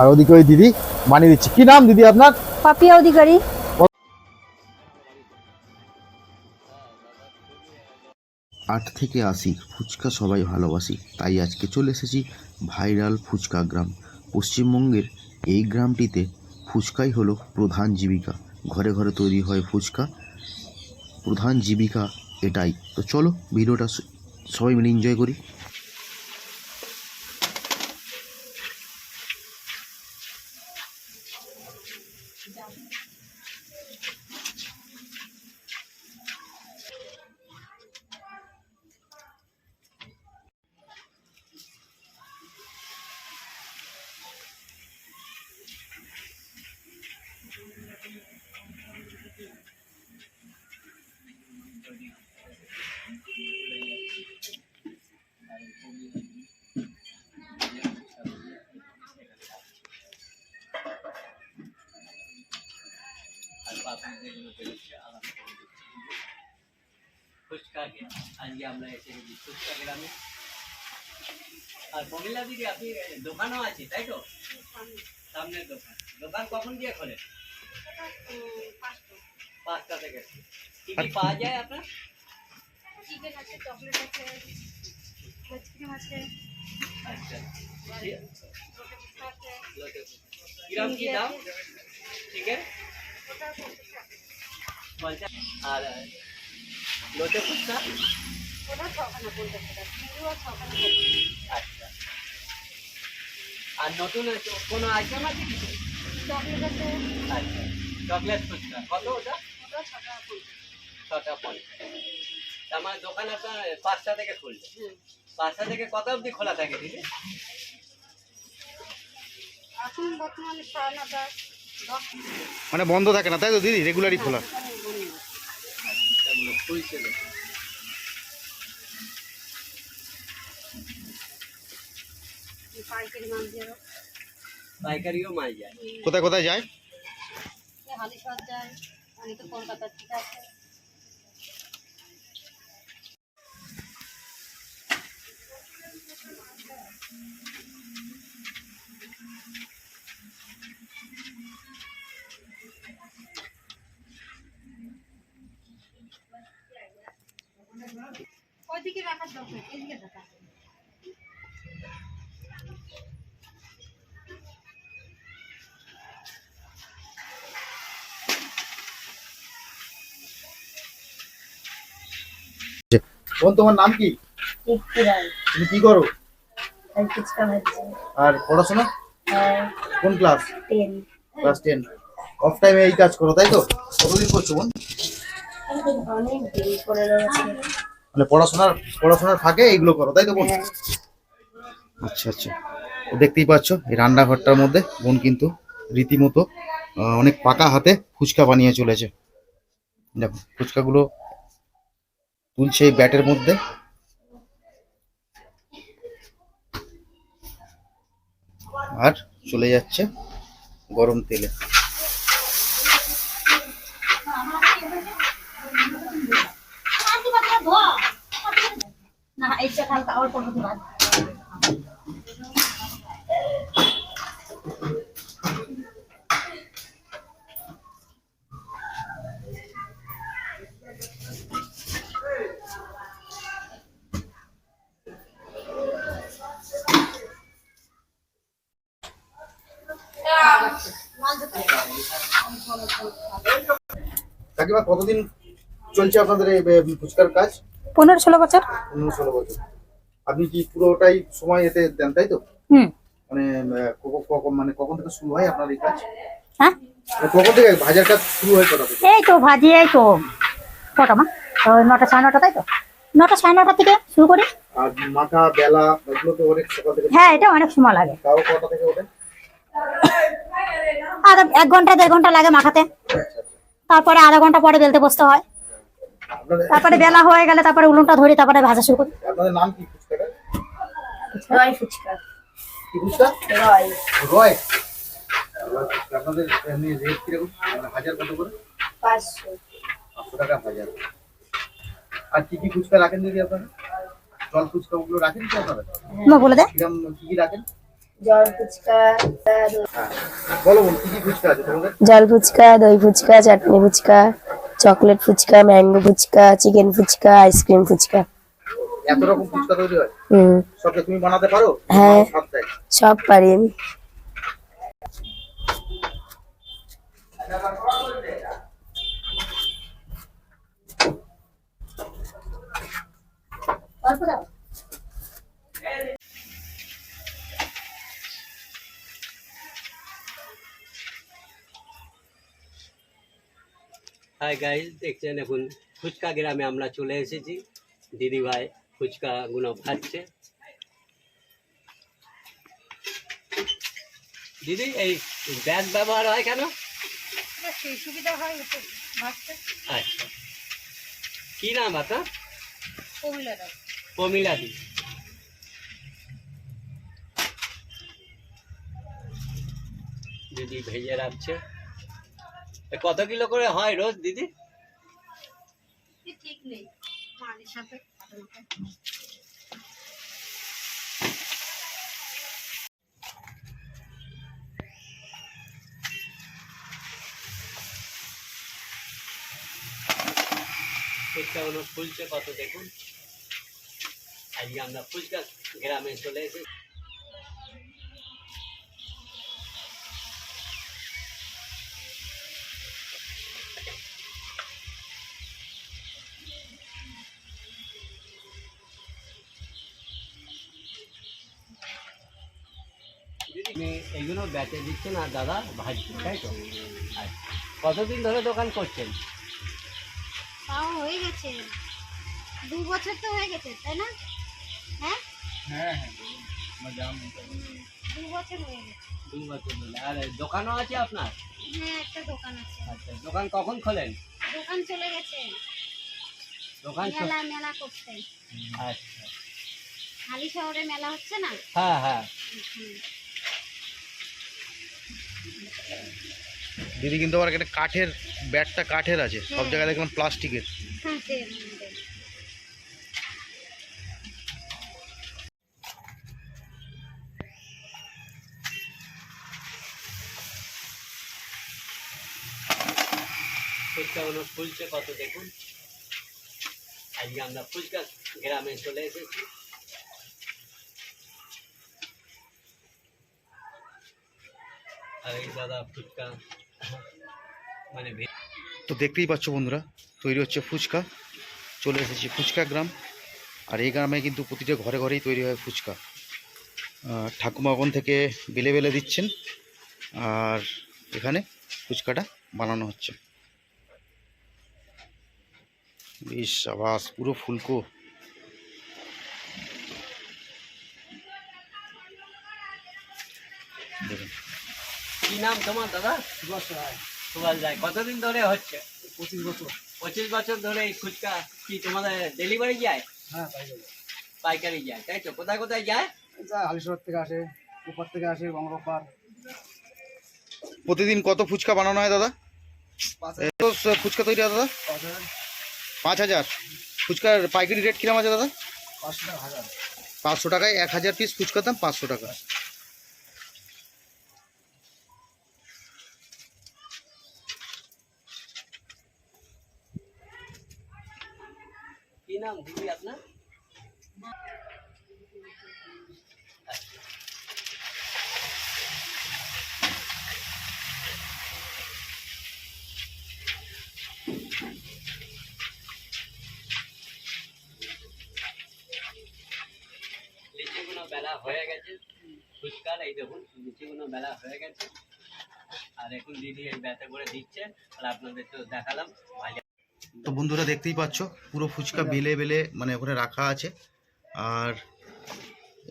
আর ওদিকে ওই দিদি বানিয়ে দিচ্ছে। কি নাম দিদি আপনার? পাপিয়া অধিকারী। আট থেকে আশি ফুচকা সবাই ভালোবাসি তাই আজকে চলে এসেছি ভাইরাল ফুচকা গ্রাম। পশ্চিমবঙ্গের এই গ্রামটিতে ফুচকাই হলো প্রধান জীবিকা। ঘরে ঘরে তৈরি হয় ফুচকা। প্রধান জীবিকা এটাই। তো চলো ভিডিওটা সবাই মিলে এনজয় করি। ফুচকা গে- আজকে আমরা এসে গেছি ফুচকা গ্রামে আর প্রমিলা দিদি আপনি এ, দোকানও আছে তাই তো সামনের দোকান দোকান কখন দিয়ে খোলে পাঁচটা থেকে কি কি পাওয়া যায় আপনার চিকেন আছে চকলেট আছে আইসক্রিম আছে আচ্ছা কি- লোটে ফুচকা। কিরম কি দাম চিকেন পঞ্চাশ আর লোটে ফুচকা? ওটা ছখানা পঞ্চাশ টাকা ছখানা আচ্ছা। আর নতুন কোনো আইটেম আছে কিছু? চকলেট আছে। আচ্ছা চকলেট ফুচকা। কত ওটা? ওটা ছটা পঞ্চাশ ছটা পঞ্চাশ। তার মানে দোকান আপনার পাঁচটা থেকে খুলবে। পাঁচটা থেকে কত অবধি খোলা থাকে দিদি? এখন বর্তমানে সাড়ে নটা। মানে বন্ধ থাকে না তাই তো দিদি? রেগুলারই খোলা। কোথায় কোথায় যায় অনেকে কলকাতার থেকে আসে ওইদিকে রাখার দরকার এদিকে রাখা। বোন তোমার নাম কি? তুমি কি করো? আর পড়াশোনা? কোন class ten class ten off টাইমে এই কাজ করো তাই তো? কতদিন করছ বোন? মানে পড়াশোনার পড়াশোনার ফাঁকে এইগুলো করো তাই তো বোন? আচ্ছা আচ্ছা। তো দেখতেই পাচ্ছ এই রান্নাঘরটার মধ্যে বোন কিন্তু রীতিমতো অনেক পাকা হাতে ফুচকা বানিয়ে চলেছে। দেখো ফুচকাগুলো তুলছে এই ব্যাটের মধ্যে। আর চলে যাচ্ছে। গরম তেলে। না এইটা হালকা অল্প কাকিমা কতদিন চলছে আপনাদের এই ফুচকার কাজ? পনেরো ষোলো বছর। পনেরো ষোলো বছর। আপনি কি পুরোটাই সময় এতে দেন তাই তো? হুম। মানে কখন- মানে কখন থেকে শুরু হয় আপনার এই কাজ? হ্যাঁ? মানে কখন থেকে ভাজার কাজ শুরু হয় কটা এই তো ভাজি এই তো কটা মা? নটা সাড়ে নটা তাই তো? নটা সাড়ে নটা থেকে শুরু করি। আর মাথা বেলা এগুলো তো অনেক সকাল থেকে হ্যাঁ এটা অনেক সময় লাগে। তাও কটা থেকে ওঠেন আধা এক ঘণ্টা দেড় ঘণ্টা লাগে মাখাতে। তারপরে আধা ঘণ্টা পরে বেলতে বসতে হয়। তারপরে বেলা হয়ে গেলে তারপরে উলুনটা ধরি তারপরে ভাজা শুরু করি। আপনাদের নাম কি রয় ফুচকা। কি ফুচকা? রয়। রয়? আপনাদের এমনি রেট কীরকম? হাজার কত করে? পাঁচশো। পাঁচশো টাকা হাজার। আর কি কি ফুচকা রাখেন দিদি আপনারা? জল ফুচকা ওগুলো রাখেন কি আপনারা? মা বলে দে। কিরম কি কি রাখেন? জল ফুচকা বলো বোন কি কি ফুচকা আছে তোমাদের? জল ফুচকা দই phuchka chutney phuchka chocolate phuchka mango phuchka chicken phuchka ice cream phuchka. এত রকম ফুচকা তৈরি হয়? হুম। তুমি বানাতে পারো? হ্যাঁ। সব পারি আমি। অল্প দাও। হাই গাইজ দেখছেন এখন ফুচকা গ্রামে আমরা চলে এসেছি। দিদি ভাই ফুচকা গুলো ভাজছে দিদি এই ব্যাগ ব্যবহার হয় কেন? সুবিধা হয় আচ্ছা। কি নাম আপনার? প্রমিলা দি। দিদি ভেজে রাখছে। কত কিলো করে হয় রোজ দিদি? ঠিক নেই। সাথে ফুচকা ফুলছে কত দেখুন? আজকে আমরা ফুচকা গ্রামে চলে এসেছি। এইগুলো বেচে দিচ্ছেন আর দাদা? ভাজছেন তাই তো? আচ্ছা কতদিন ধরে দোকান করছেন? তাও হয়ে গেছে। দু বছর তো হয়ে গেছে তাই না? হ্যাঁ? দু বছর হয়ে গেছে। দুই বছর ধরে। আর দোকানও আছে আপনার? হ্যাঁ একটা দোকান আছে। আচ্ছা দোকান কখন খোলেন? দোকান চলে গেছে। দোকান মেলা মেলা করতে আচ্ছা। হালি শহরে মেলা হচ্ছে না? হ্যাঁ হ্যাঁ। দিদি কিন্তু আবার একটা কাঠের ব্যাটটা কাঠের আছে। সব জায়গায় দেখলাম প্লাস্টিকের। ফুলছে কত দেখুন? আজকে আমরা ফুচকা গ্রামে চলে এসেছি। মানে তো দেখতেই পাচ্ছ বন্ধুরা তৈরি হচ্ছে ফুচকা। চলে এসেছি ফুচকা গ্রাম। আর এই গ্রামে কিন্তু প্রতিটা ঘরে ঘরেই তৈরি হয় ফুচকা। আহ, ঠাকুমা ওখান থেকে বেলে বেলে দিচ্ছেন। আর এখানে ফুচকাটা বানানো হচ্ছে। বেশ আবাস পুরো ফুলকো। দেখুন। কি নাম তোমার দাদা? সুভাষ রায়। সুভাষ রায়। কতদিন ধরে হচ্ছে? পঁচিশ বছর। পঁচিশ বছর ধরে এই ফুচকা কি তোমাদের ডেলিভারি যায়? হ্যাঁ পাইকারি। যায় তাই তো? কোথায় কোথায় যায়? হালিশহর থেকে আসে উপর থেকে আসে বঙ্গপার প্রতিদিন কত ফুচকা বানানো হয় দাদা? পাঁচ ফুচকা তৈরি হয় দাদা? পাঁচ হাজার। পাঁচ হাজার। ফুচকার পাইকারি রেট কিরম আছে দাদা? পাঁচশো টাকা হাজার। পাঁচশো টাকায় এক হাজার পিস ফুচকার দাম পাঁচশো টাকা। নাম দিদি আপনার বেলা হয়ে গেছে। দেখুন বেলা হয়ে গেছে। আর এখন দিদি এই ব্যাতে করে দিচ্ছে, আর আপনাদের তো দেখালাম। তো বন্ধুরা দেখতেই পাচ্ছ পুরো ফুচকা বেলে বেলে মানে ওখানে রাখা আছে। আর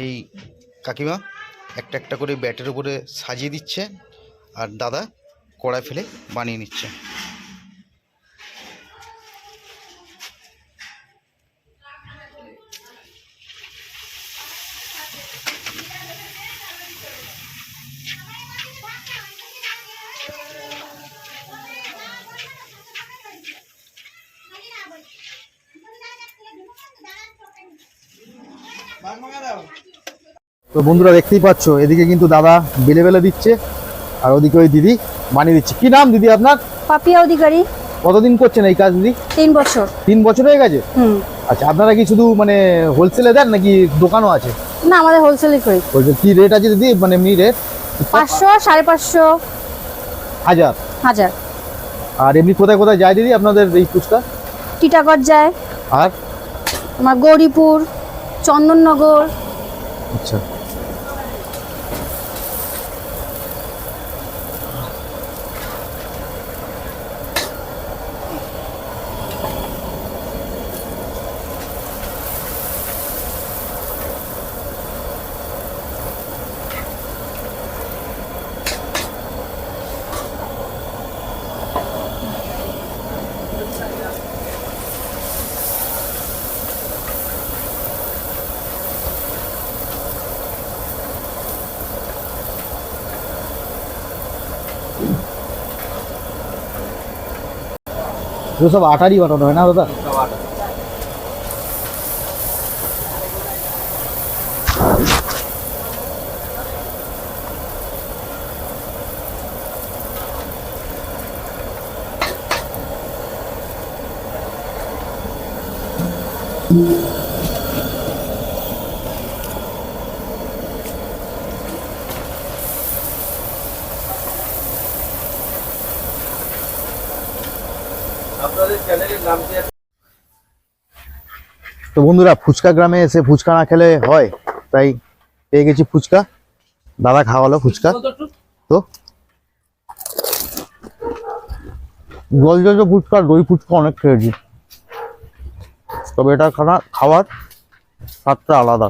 এই কাকিমা একটা একটা করে ব্যাটের উপরে সাজিয়ে দিচ্ছে আর দাদা কড়াই ফেলে বানিয়ে নিচ্ছে। তো বন্ধুরা দেখতেই পাচ্ছ এদিকে কিন্তু দাদা বেলে বেলে দিচ্ছে আর ওদিকে ওই দিদি বানিয়ে দিচ্ছে। কি নাম দিদি আপনার? পাপিয়া অধিকারী। কতদিন করছেন এই কাজ দিদি? তিন বছর। তিন বছর হয়ে গেছে? আচ্ছা আপনারা কি শুধু মানে হোলসেলে দেন নাকি দোকানও আছে? না আমাদের হোলসেলই করি। বলছে কি রেট আছে দিদি? মানে এমনি রেট পাঁচশো সাড়ে পাঁচশো। হাজার? হাজার। আর এমনি কোথায় কোথায় যায় দিদি আপনাদের এই ফুচকা টিটাগড় যায়। আর? তোমার গৌরীপুর চন্দননগর। আচ্ছা। এগুলো সব আটারই বানানো হয় না দাদা তো বন্ধুরা, ফুচকা গ্রামে এসে ফুচকা না খেলে হয়, তাই পেয়ে গেছি ফুচকা। দাদা খাওয়ালো ফুচকা। তো? জল জল ফুচকা, দই ফুচকা অনেক খেয়েছি। তবে এটা খানা, খাওয়ার স্বাদটা আলাদা।